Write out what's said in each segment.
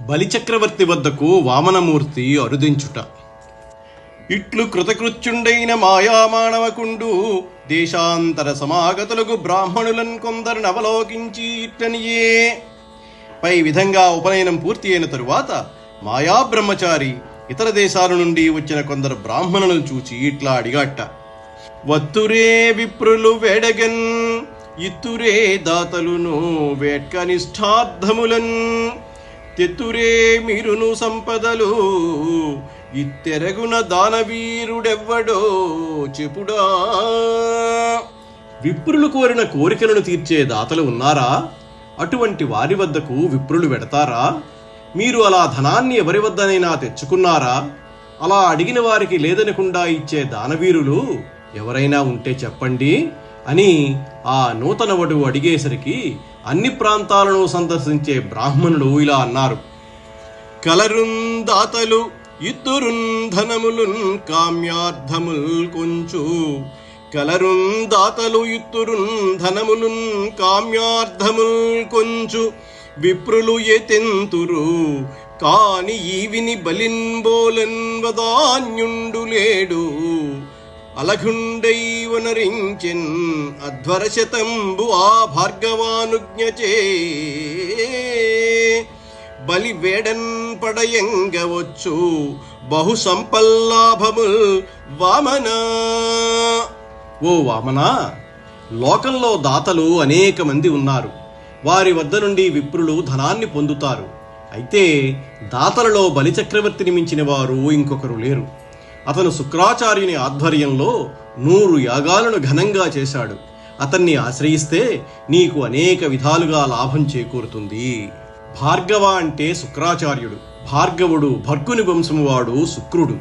బలిచక్రవర్తి వద్దకు వామనమూర్తి అరుదించుట. ఇట్లు కృతకృత్యుండైన మాయామానవకుండు దేశాంతర సమాగతులకు బ్రాహ్మణులను కొందరిని అవలోకించి ఇట్లనియే పై విధంగా ఉపనయనం పూర్తి అయిన తరువాత మాయా బ్రహ్మచారి ఇతర దేశాల నుండి వచ్చిన కొందరు బ్రాహ్మణులను చూచి ఇట్లా అడిగాట. వత్తురే విప్రులు వేడగన్ ఇత్తురే దాతలును వేట్కనిష్టార్థములన్ తెత్తురే మీరును సంపదలు ఇత్తెరగున దానవీరుడెవ్వడో చెప్పుడా. విప్రులు కోరిన కోరికలను తీర్చే దాతలు ఉన్నారా? అటువంటి వారి వద్దకు విప్రులు వెడతారా? మీరు అలా ధనాన్ని ఎవరి వద్దనైనా తెచ్చుకున్నారా? అలా అడిగిన వారికి లేదనకుండా ఇచ్చే దానవీరులు ఎవరైనా ఉంటే చెప్పండి. అని ఆ నూతన వటువు అడిగేసరికి అన్ని ప్రాంతాలను సందర్శించే బ్రాహ్మణుడు ఇలా అన్నారు. కలరుందాతలు దాతలు కామ్యార్థముల్ కొంచు. కలరుందాతలు ఇత్తురున్ ధనములున్ కామ్యార్థముల్ కొంచు. విప్రులు ఎతెంతురు కాని ఈవిని బలిన్బోలన్ వదాన్యుండు లేడు అలఘుండైవనరించెన్ అధ్వరశతంబు ఆ భార్గవానుజ్ఞచే బలి వేడన్ పడయంగవచ్చు బహు సంపల్లాభముల్ వామన. ఓ వామన లోకంలో దాతలు అనేక మంది ఉన్నారు. వారి వద్ద నుండి విప్రులు ధనాన్ని పొందుతారు. అయితే దాతలలో బలిచక్రవర్తిని మించిన వారు ఇంకొకరు లేరు. అతను శుక్రాచార్యుని ఆధ్వర్యంలో నూరు యాగాలను ఘనంగా చేశాడు. అతన్ని ఆశ్రయిస్తే నీకు అనేక విధాలుగా లాభం చేకూరుతుంది. భార్గవ అంటే శుక్రాచార్యుడు. భార్గవుడు భర్గుని వంశము వాడు శుక్రుడు.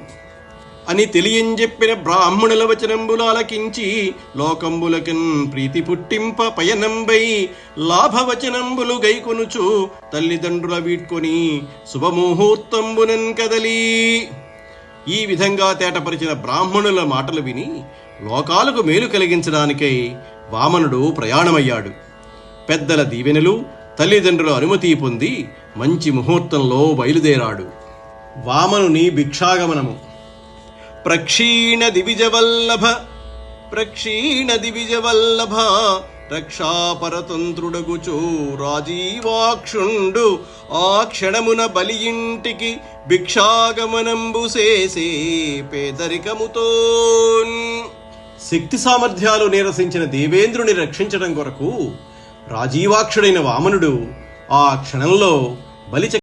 అని తెలియంజెప్పిన బ్రాహ్మణుల వచనంబులాలకించి లోకంబులకిన్ ప్రీతి పుట్టింప పయనంబై లాభవచనంబులు గైకొనుచు తల్లిదండ్రుల వీడ్కొని శుభముహూర్తంబునన్ కదలీ. ఈ విధంగా తేటపరిచిన బ్రాహ్మణుల మాటలు విని లోకాలకు మేలు కలిగించడానికై వామనుడు ప్రయాణమయ్యాడు. పెద్దల దీవెనలు తల్లిదండ్రుల అనుమతి పొంది మంచి ముహూర్తంలో బయలుదేరాడు. వామనుని భిక్షాగమనము. ప్రక్షీణ దివిజవల్లభ ప్రక్షీణ దివిజవల్లభ రక్షాపరతంత్రుడగుచు రాజీవాక్షుండు. ఆ క్షణమున బలియింటికి భిక్షాగమనంబు చేసే పేదరికముతో శక్తి సామర్థ్యాలు నిరసించిన దేవేంద్రుని రక్షించడం కొరకు రాజీవాక్షుడైన వామనుడు ఆ క్షణంలో బలి